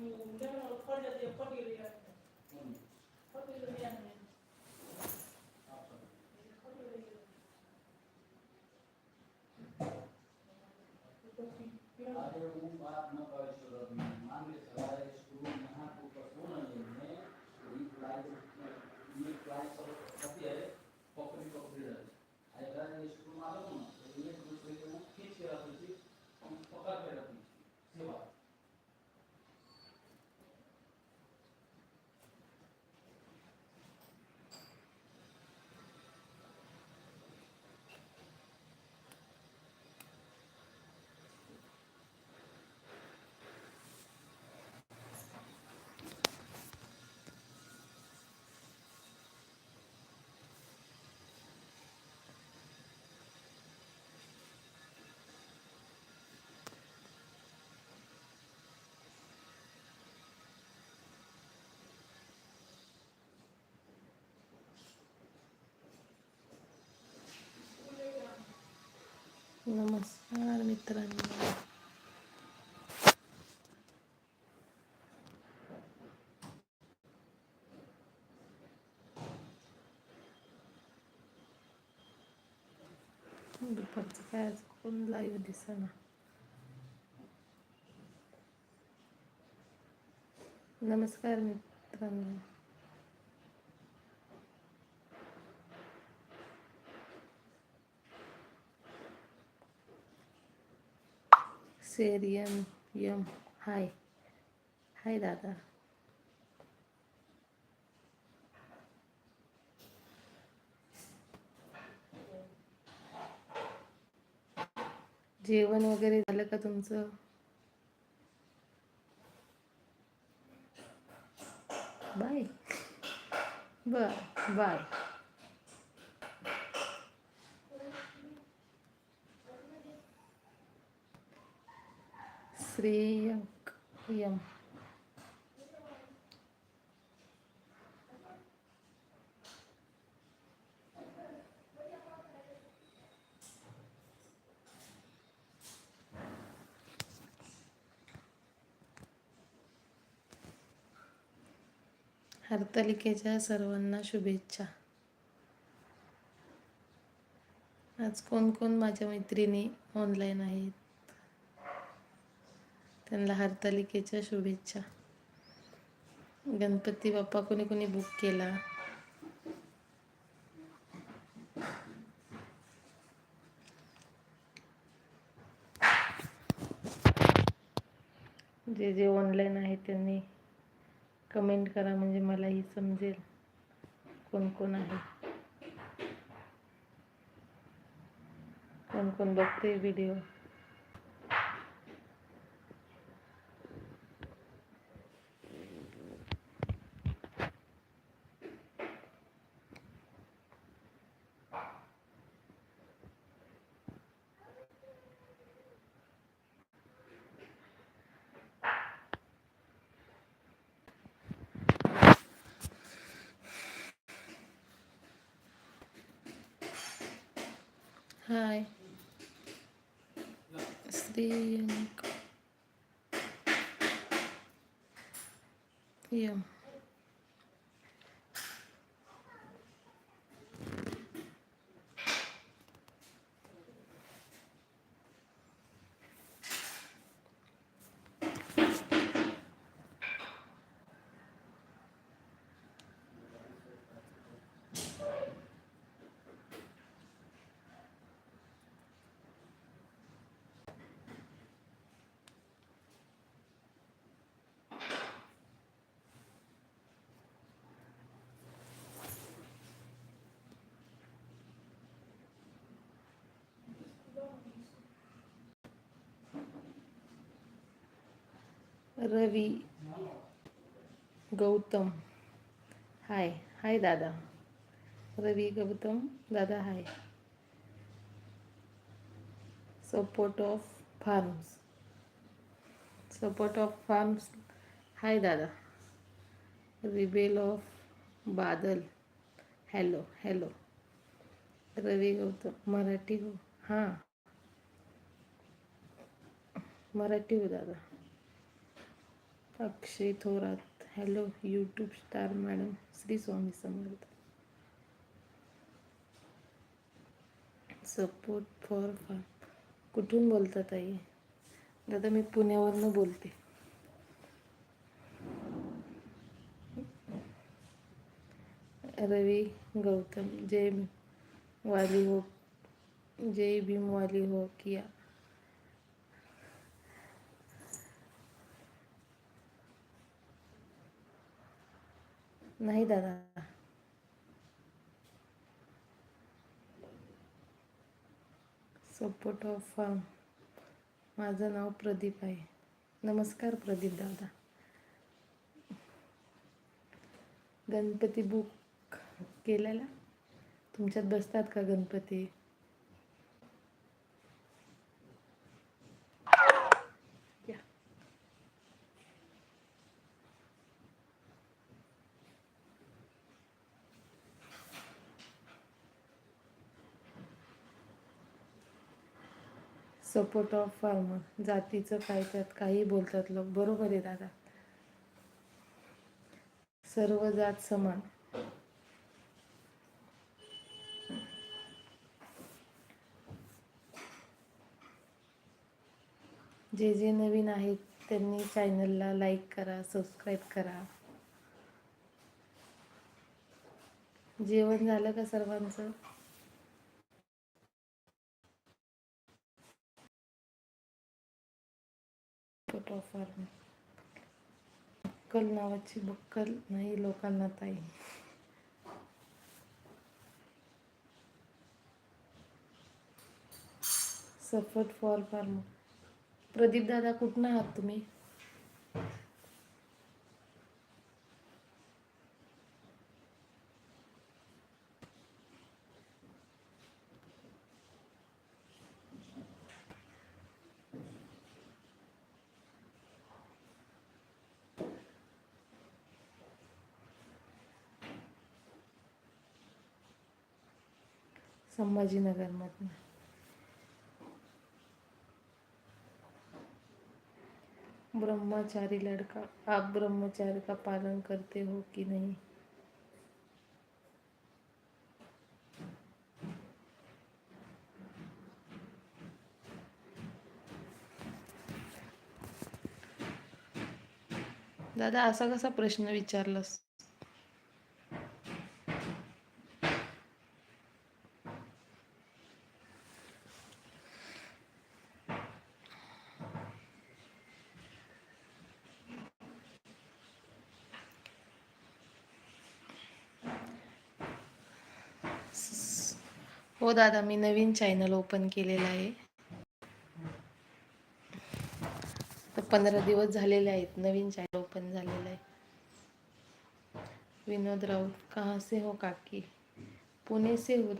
我们家 नमस्कार मित्रांनो. दुपारचं काय आज कोण लाईव्ह दिसना? नमस्कार मित्रांनो. सेरियम यम हाय हाय दादा जेवण वगैरे झालं का तुमचं? बाय. बर बाय. श्रेयक यम हरतालिकेच्या सर्वांना शुभेच्छा. आज कोण कोण माझ्या मैत्रिणी ऑनलाईन आहेत? त्यांना हरतालिकेच्या शुभेच्छा. गणपती बाप्पा कोणी कोणी बुक केला. जे जे ऑनलाईन आहे त्यांनी कमेंट करा म्हणजे मलाही समजेल कोण कोण आहे. कोण कोण बघते व्हिडिओ हाय श्रेयंक यम रवी गौतम. हाय हाय दादा. रवी गौतम दादा hi. Support of farms support of farms hi दादा. Rebel of Badal. Hello hello Ravi Gautam Marathi हो. हां. मराठी हो दादा. Akshay Thorat. Hello YouTube star madam Shri Swami Samarth support for farm कुठून बोलतात ताई? दादा मी पुण्यावरनं बोलते. रवी गौतम जय वाली हो जय भीम वाली हो किया. नाही दादा. सपोर्ट ऑफ फार्म माझं नाव प्रदीप आहे. नमस्कार प्रदीप दादा. गणपती बुक केलेला? तुमच्यात बसतात का गणपती? सपोर्ट ऑफ फार्मर जातीचं काय त्यात काही बोलतात लोक. बरोबर आहे दादा. सर्व जात समान. जे जे नवीन आहेत त्यांनी चॅनलला लाईक करा सबस्क्राईब करा. जेवण झालं का सर्वांचं? कट ऑफ आर्मी बक्कल नावाची बक्कल नाही लोकांना ताई. सपोर्ट फॉर फार्म प्रदीप दादा कुठनं आहात तुम्ही? संभाजीनगरमधनं. ब्रह्मचारी लड़का आप ब्रह्मचारी का पालन करते हो कि नहीं? दादा असा कसा प्रश्न विचारलास? हो दादा मी नवीन चॅनल ओपन केलेलं आहे. पंधरा दिवस झालेले आहेत नवीन चॅनल ओपन झालेलं आहे. विनोद राऊत कहाँ से हो काकी? पुणे से हो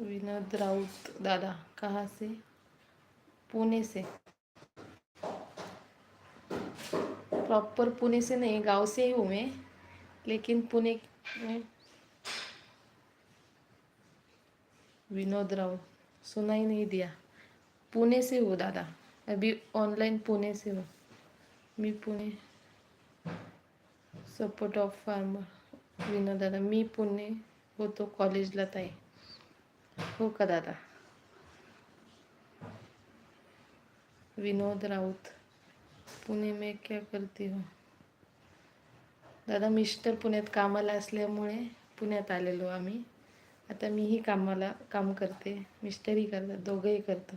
विनोद राउत दादा कहाँ से? पुणे से. प्रॉपर पुणे से नहीं, गाँव से ही हूँ मैं, लेकिन पुणे में विनोद राउत सुना ही नहीं दिया। पुणे से हूँ दादा, अभी ऑनलाइन पुणे से हूँ। मी Pune support of farmer Vinod दादा। मी पुणे होतो कॉलेजला ताई हो। का दादा? विनोद राऊत पुणे में क्या करती हो? दादा मिस्टर पुण्यात कामाला असल्यामुळे पुण्यात आलेलो आम्ही. आता मीही कामाला काम करते. मिस्टरही करतात दोघंही करतो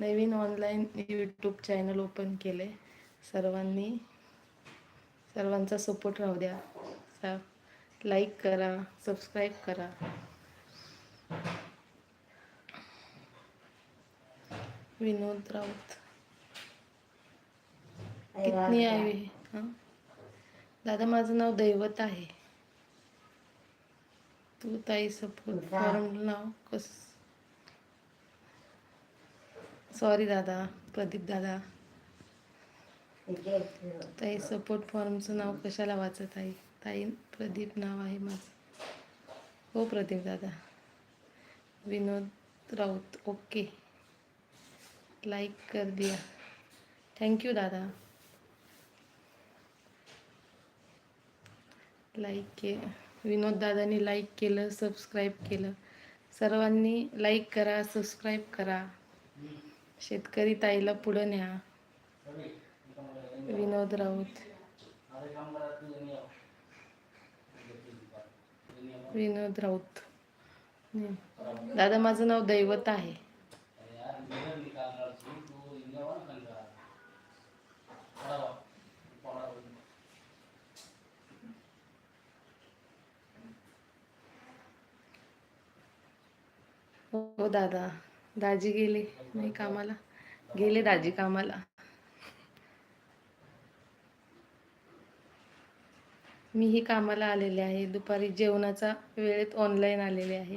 नवीन ऑनलाईन यूट्यूब चॅनल ओपन केले. सर्वांनी सर्वांचा सपोर्ट राहू द्या. सा लाईक करा सबस्क्राईब करा. विनोद राऊत. कितनी आई? हुई हाँ? दादा माझं नाव दैवत आहे. तू ताई सपोर्ट फॉर्म नाव कस? सॉरी दादा प्रदीप दादा. ताई सपोर्ट फॉर्मचं नाव कशाला वाचत आहे? ताई प्रदीप नाव आहे माझं. हो प्रदीप दादा. विनोद राऊत ओके. लाईक कर दिया. थँक्यू दादा. लाईक के विनोद दादांनी लाईक केलं सबस्क्राईब केलं. सर्वांनी लाईक करा सबस्क्राईब करा. शेतकरी ताईला पुढं न्या. विनोद राऊत. विनोद राऊत. दादा माझं नाव दैवत आहे. हो दादा. दाजी गेले नाही कामाला. गेले दाजी कामाला. मीही कामाला आलेले आहे. दुपारी जेवणाचा वेळेत ऑनलाईन आलेले आहे.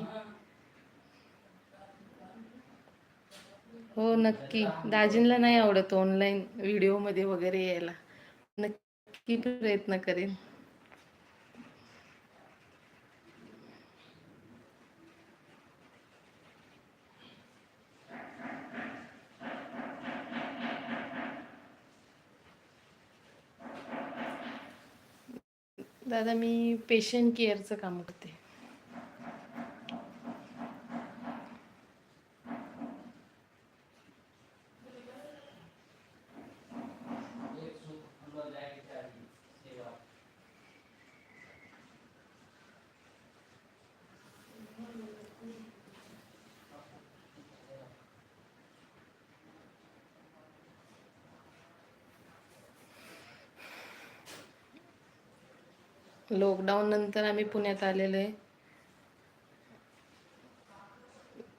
हो नक्की. दाजींला नाही आवडत ऑनलाईन व्हिडिओमध्ये वगैरे यायला. नक्की प्रयत्न करेन. दादा मी पेशंट केअरचं काम करते. लॉकडाऊन नंतर आम्ही पुण्यात आलेलो आहे.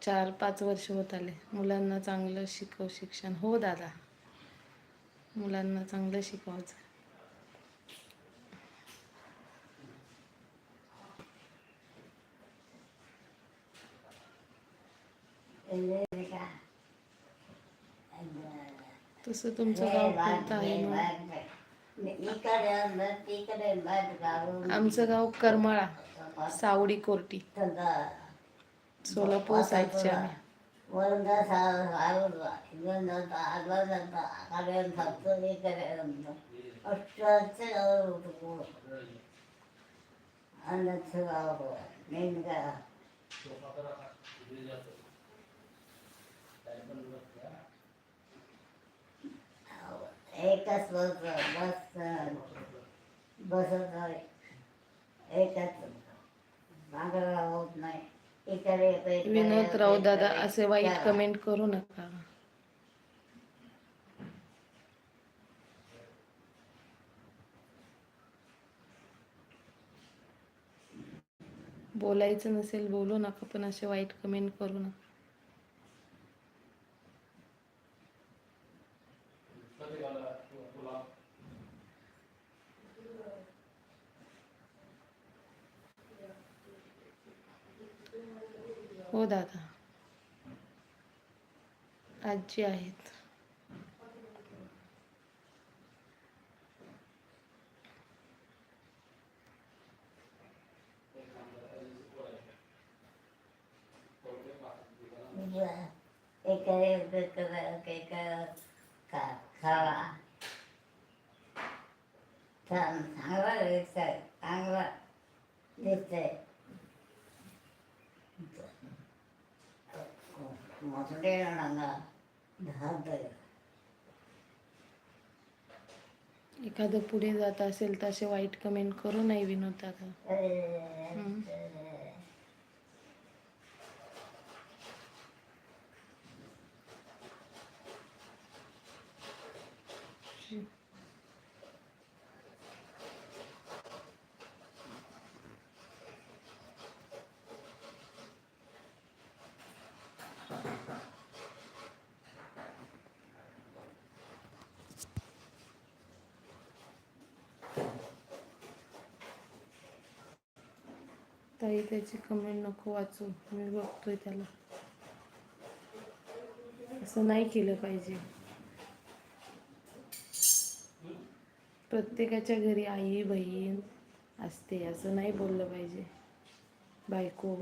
चार पाच वर्ष होत आले. मुलांना चांगलं शिकव शिक्षण. हो दादा. मुलांना चांगलं शिकवायचं. तसं तुमचं गाव कोणतं आहे मग? आमचं गाव करमाळा सावडी कोर्टी. सोलापूर साईडचे आम्ही. एकच बस बस बसत एकच. मागं होत नाही. इकडे विनोद राव दादा असे वाईट. कमेंट करू नका. बोलायचं नसेल बोलू नका पण असे वाईट कमेंट करू नका. हो दादा आजी आहेत इकडे इकडे इकडे खा खावा। छान चांगला दिसतंय चांगला दिसतंय धावतोय. एखादं पुढे जात असेल तर असे वाईट कमेंट करू नाही विनोद दादा. ताई त्याची कमेंट नको वाचू. मी बघतोय त्याला. असं नाही केलं पाहिजे. प्रत्येकाच्या घरी आई बहीण असते असं नाही बोललं पाहिजे. बायको.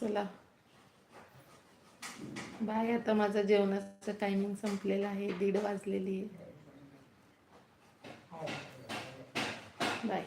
चला. बाय आता माझा जेवणाचं टायमिंग संपलेलं आहे. दीड वाजलेली आहे. बाय.